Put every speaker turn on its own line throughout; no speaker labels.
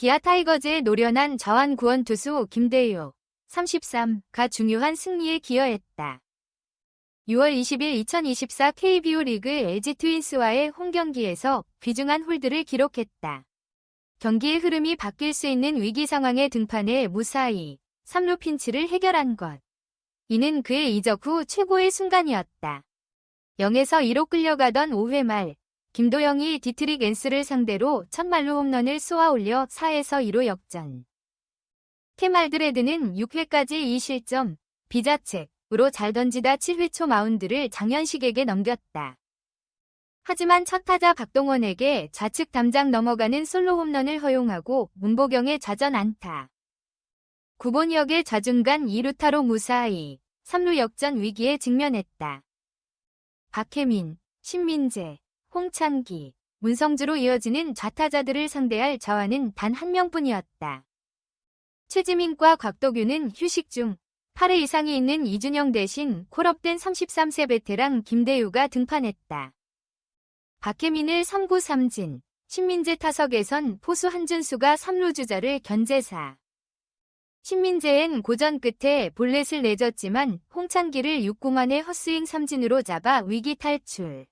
기아 타이거즈의 노련한 자완 구원 투수 김대유 33가 중요한 승리에 기여했다. 6월 20일 2024 KBO 리그 LG 트윈스와의 홈 경기에서 귀중한 홀드를 기록했다. 경기의 흐름이 바뀔 수 있는 위기 상황에 등판해 무사히 3루 핀치를 해결한 것. 이는 그의 이적 후 최고의 순간이었다. 0에서 2로 끌려가던 5회 말 김도영이 디트릭 앤스를 상대로 첫말로 홈런을 쏘아 올려 4에서 2로 역전. 케말드레드는 6회까지 2실점, 비자책으로 잘 던지다 7회 초 마운드를 장현식에게 넘겼다. 하지만 첫 타자 박동원에게 좌측 담장 넘어가는 솔로 홈런을 허용하고 문보경의 좌전 안타. 구본혁의 좌중간 2루타로 무사히 3루 역전 위기에 직면했다. 박혜민, 신민재, 홍창기, 문성주로 이어지는 좌타자들을 상대할 자와는 단한 명뿐이었다. 최지민과 곽도규는 휴식 중 8회 이상이 있는 이준영 대신 콜업된 33세 베테랑 김대유가 등판했다. 박혜민을 3구 3진, 신민재 타석에선 포수 한준수가 3루 주자를 견제사. 신민재엔 고전 끝에 볼넷을 내줬지만 홍창기를 6구 만에 헛스윙 삼진으로 잡아 위기 탈출.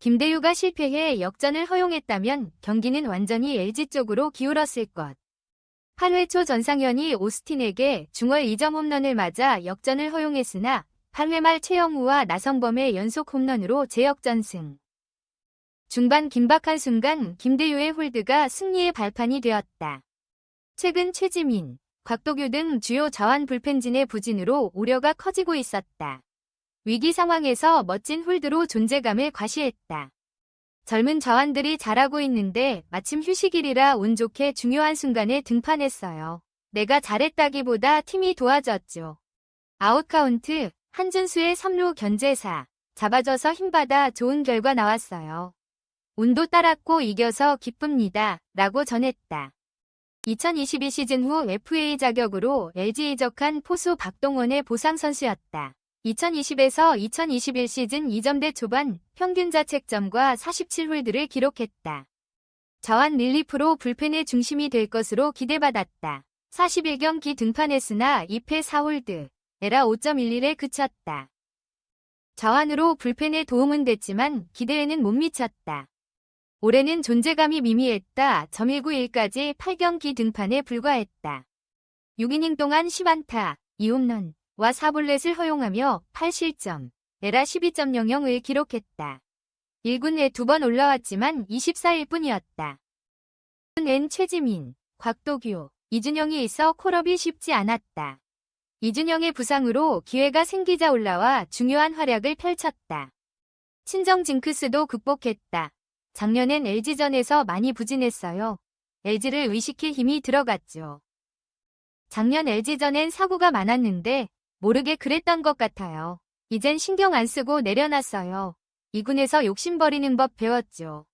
김대유가 실패해 역전을 허용했다면 경기는 완전히 LG 쪽으로 기울었을 것. 8회 초 전상현이 오스틴에게 중월 2점 홈런을 맞아 역전을 허용했으나 8회 말 최영우와 나성범의 연속 홈런으로 재역전승. 중반 긴박한 순간 김대유의 홀드가 승리의 발판이 되었다. 최근 최지민, 곽도규 등 주요 자완 불펜진의 부진으로 우려가 커지고 있었다. 위기 상황에서 멋진 홀드로 존재감을 과시했다. 젊은 자완들이 잘하고 있는데 마침 휴식일이라 운 좋게 중요한 순간에 등판했어요. 내가 잘했다기보다 팀이 도와줬죠. 아웃카운트, 한준수의 3루 견제사, 잡아줘서 힘받아 좋은 결과 나왔어요. 운도 따랐고 이겨서 기쁩니다. 라고 전했다. 2022 시즌 후 FA 자격으로 LG 이적한 포수 박동원의 보상 선수였다. 2020에서 2021 시즌 2점대 초반 평균 자책점과 47홀드를 기록했다. 자완 릴리프로 불펜의 중심이 될 것으로 기대받았다. 41경기 등판했으나 2패 4홀드, 에라 5.11에 그쳤다. 자완으로 불펜에 도움은 됐지만 기대에는 못 미쳤다. 올해는 존재감이 미미했다. 1.191까지 8경기 등판에 불과했다. 6이닝 동안 10안타, 2홈런, 와 4볼넷을 허용하며 8실점, 에라 12.00을 기록했다. 1군에 두 번 올라왔지만 24일 뿐이었다. 엔 최지민, 곽도규, 이준영이 있어 콜업이 쉽지 않았다. 이준영의 부상으로 기회가 생기자 올라와 중요한 활약을 펼쳤다. 친정 징크스도 극복했다. 작년엔 LG전에서 많이 부진했어요. LG를 의식해 힘이 들어갔죠. 작년 LG전엔 사고가 많았는데 모르게 그랬던 것 같아요. 이젠 신경 안 쓰고 내려놨어요. 이군에서 욕심 버리는 법 배웠죠.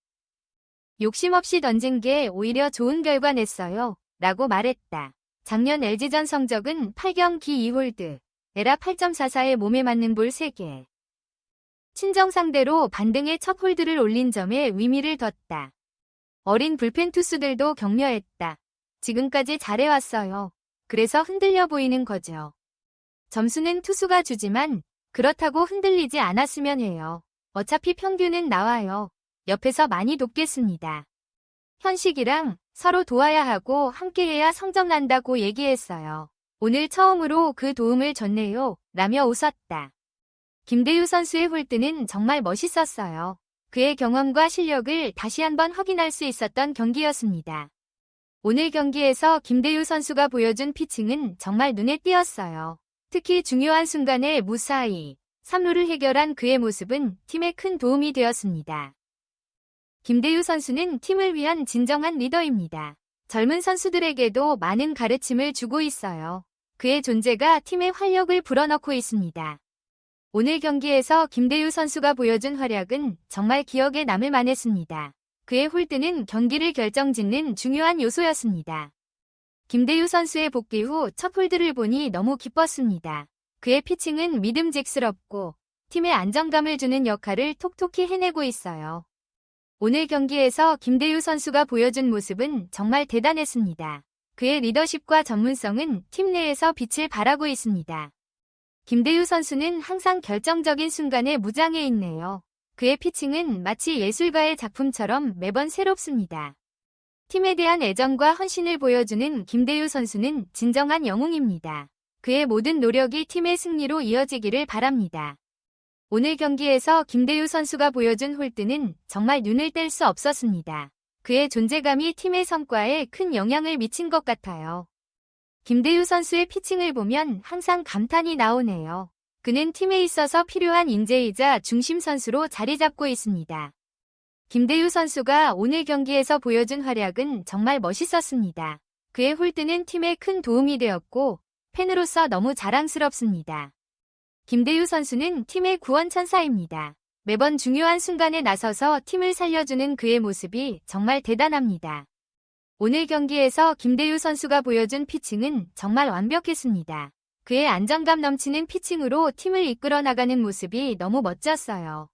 욕심 없이 던진 게 오히려 좋은 결과 냈어요. 라고 말했다. 작년 LG전 성적은 8경 기 2홀드, 에라 8.44에 몸에 맞는 볼 3개. 친정 상대로 반등의 첫 홀드를 올린 점에 의미를 뒀다. 어린 불펜 투수들도 격려했다. 지금까지 잘해왔어요. 그래서 흔들려 보이는 거죠. 점수는 투수가 주지만 그렇다고 흔들리지 않았으면 해요. 어차피 평균은 나와요. 옆에서 많이 돕겠습니다. 현식이랑 서로 도와야 하고 함께해야 성적 난다고 얘기했어요. 오늘 처음으로 그 도움을 줬네요. 라며 웃었다. 김대유 선수의 홀드는 정말 멋있었어요. 그의 경험과 실력을 다시 한번 확인할 수 있었던 경기였습니다. 오늘 경기에서 김대유 선수가 보여준 피칭은 정말 눈에 띄었어요. 특히 중요한 순간에 무사히 3루를 해결한 그의 모습은 팀에 큰 도움이 되었습니다. 김대유 선수는 팀을 위한 진정한 리더입니다. 젊은 선수들에게도 많은 가르침을 주고 있어요. 그의 존재가 팀의 활력을 불어넣고 있습니다. 오늘 경기에서 김대유 선수가 보여준 활약은 정말 기억에 남을 만했습니다. 그의 홀드는 경기를 결정짓는 중요한 요소였습니다. 김대유 선수의 복귀 후 첫 홀드를 보니 너무 기뻤습니다. 그의 피칭은 믿음직스럽고 팀에 안정감을 주는 역할을 톡톡히 해내고 있어요. 오늘 경기에서 김대유 선수가 보여준 모습은 정말 대단했습니다. 그의 리더십과 전문성은 팀 내에서 빛을 발하고 있습니다. 김대유 선수는 항상 결정적인 순간에 무장해 있네요. 그의 피칭은 마치 예술가의 작품처럼 매번 새롭습니다. 팀에 대한 애정과 헌신을 보여주는 김대유 선수는 진정한 영웅입니다. 그의 모든 노력이 팀의 승리로 이어지기를 바랍니다. 오늘 경기에서 김대유 선수가 보여준 홀드는 정말 눈을 뗄 수 없었습니다. 그의 존재감이 팀의 성과에 큰 영향을 미친 것 같아요. 김대유 선수의 피칭을 보면 항상 감탄이 나오네요. 그는 팀에 있어서 필요한 인재이자 중심 선수로 자리 잡고 있습니다. 김대유 선수가 오늘 경기에서 보여준 활약은 정말 멋있었습니다. 그의 홀드는 팀에 큰 도움이 되었고 팬으로서 너무 자랑스럽습니다. 김대유 선수는 팀의 구원천사입니다. 매번 중요한 순간에 나서서 팀을 살려주는 그의 모습이 정말 대단합니다. 오늘 경기에서 김대유 선수가 보여준 피칭은 정말 완벽했습니다. 그의 안정감 넘치는 피칭으로 팀을 이끌어 나가는 모습이 너무 멋졌어요.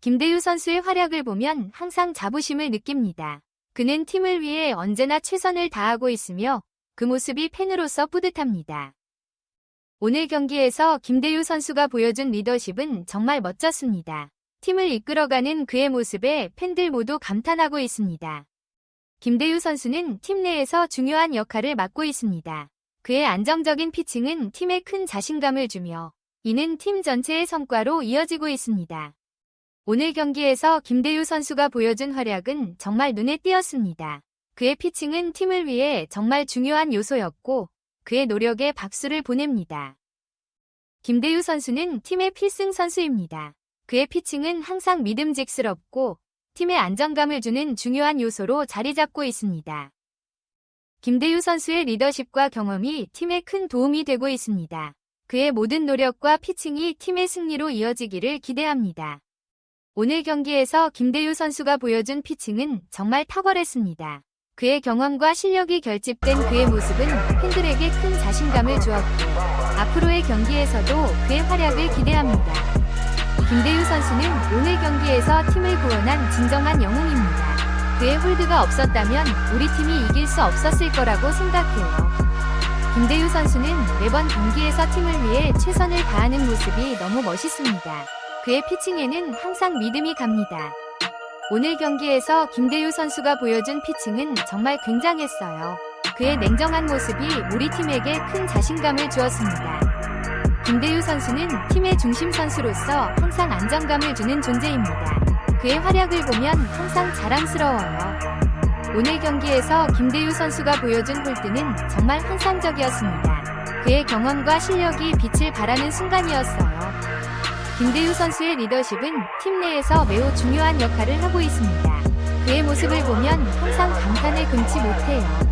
김대유 선수의 활약을 보면 항상 자부심을 느낍니다. 그는 팀을 위해 언제나 최선을 다하고 있으며 그 모습이 팬으로서 뿌듯합니다. 오늘 경기에서 김대유 선수가 보여준 리더십은 정말 멋졌습니다. 팀을 이끌어가는 그의 모습에 팬들 모두 감탄하고 있습니다. 김대유 선수는 팀 내에서 중요한 역할을 맡고 있습니다. 그의 안정적인 피칭은 팀에 큰 자신감을 주며 이는 팀 전체의 성과로 이어지고 있습니다. 오늘 경기에서 김대유 선수가 보여준 활약은 정말 눈에 띄었습니다. 그의 피칭은 팀을 위해 정말 중요한 요소였고 그의 노력에 박수를 보냅니다. 김대유 선수는 팀의 필승 선수입니다. 그의 피칭은 항상 믿음직스럽고 팀에 안정감을 주는 중요한 요소로 자리 잡고 있습니다. 김대유 선수의 리더십과 경험이 팀에 큰 도움이 되고 있습니다. 그의 모든 노력과 피칭이 팀의 승리로 이어지기를 기대합니다. 오늘 경기에서 김대유 선수가 보여준 피칭은 정말 탁월했습니다. 그의 경험과 실력이 결집된 그의 모습은 팬들에게 큰 자신감을 주었고 앞으로의 경기에서도 그의 활약을 기대합니다. 김대유 선수는 오늘 경기에서 팀을 구원한 진정한 영웅입니다. 그의 홀드가 없었다면 우리 팀이 이길 수 없었을 거라고 생각해요. 김대유 선수는 매번 경기에서 팀을 위해 최선을 다하는 모습이 너무 멋있습니다. 그의 피칭에는 항상 믿음이 갑니다. 오늘 경기에서 김대유 선수가 보여준 피칭은 정말 굉장했어요. 그의 냉정한 모습이 우리 팀에게 큰 자신감을 주었습니다. 김대유 선수는 팀의 중심 선수로서 항상 안정감을 주는 존재입니다. 그의 활약을 보면 항상 자랑스러워요. 오늘 경기에서 김대유 선수가 보여준 홀드는 정말 환상적이었습니다. 그의 경험과 실력이 빛을 발하는 순간이었어요. 김대유 선수의 리더십은 팀 내에서 매우 중요한 역할을 하고 있습니다. 그의 모습을 보면 항상 감탄을 금치 못해요.